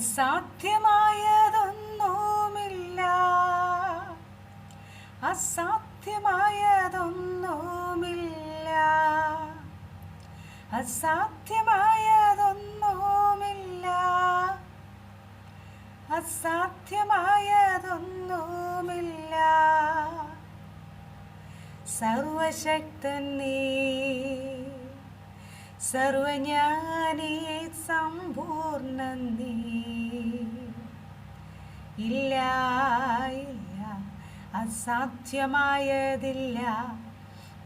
അസാധ്യമായതൊന്നുമില്ല. അസാധ്യമായതൊന്നുമില്ല. അസാധ്യമായതൊന്നുമില്ല. അസാധ്യമായതൊന്നുമില്ല. സർവശക്തൻ നീ സർവജ്ഞാനീ സമ്പൂർണ നീ. അസാധ്യമായതില്ല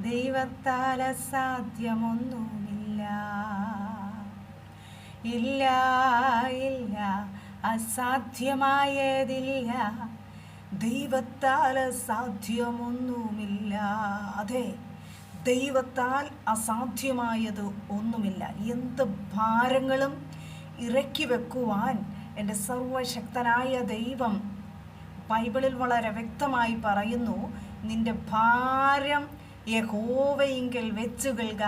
ദൈവത്താൽ സാധ്യമൊന്നുമില്ല ഇല്ല ഇല്ല അസാധ്യമായതില്ല. ദൈവത്താൽ അസാധ്യമൊന്നുമില്ല. അതെ ദൈവത്താൽ അസാധ്യമായത് ഒന്നുമില്ല. എന്ത് ഭാരങ്ങളും ഇറക്കി വെക്കുവാൻ എന്റെ സർവശക്തനായ ദൈവം ബൈബിളിൽ വളരെ വ്യക്തമായി പറയുന്നു നിന്റെ ഭാരം യഹോവയിങ്കൽ വെച്ചുകൊള്ളുക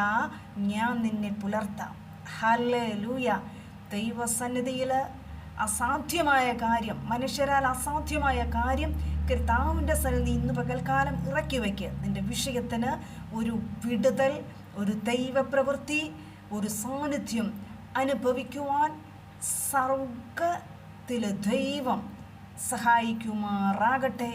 ഞാൻ നിന്നെ പുലർത്താം. ഹല്ലേ ലൂയ ദൈവസന്നിധിയിൽ അസാധ്യമായ കാര്യം മനുഷ്യരാൽ അസാധ്യമായ കാര്യം കർത്താവിന്റെ സന്നിധി ഇന്ന് പകൽക്കാലം ഇറക്കി വയ്ക്ക് നിന്റെ വിഷയത്തിന് ഒരു വിടുതൽ ഒരു ദൈവപ്രവൃത്തി ഒരു സാന്നിധ്യം അനുഭവിക്കുവാൻ സർഗത്തിലെ ദൈവം സഹായിക്കുമാറാകട്ടെ.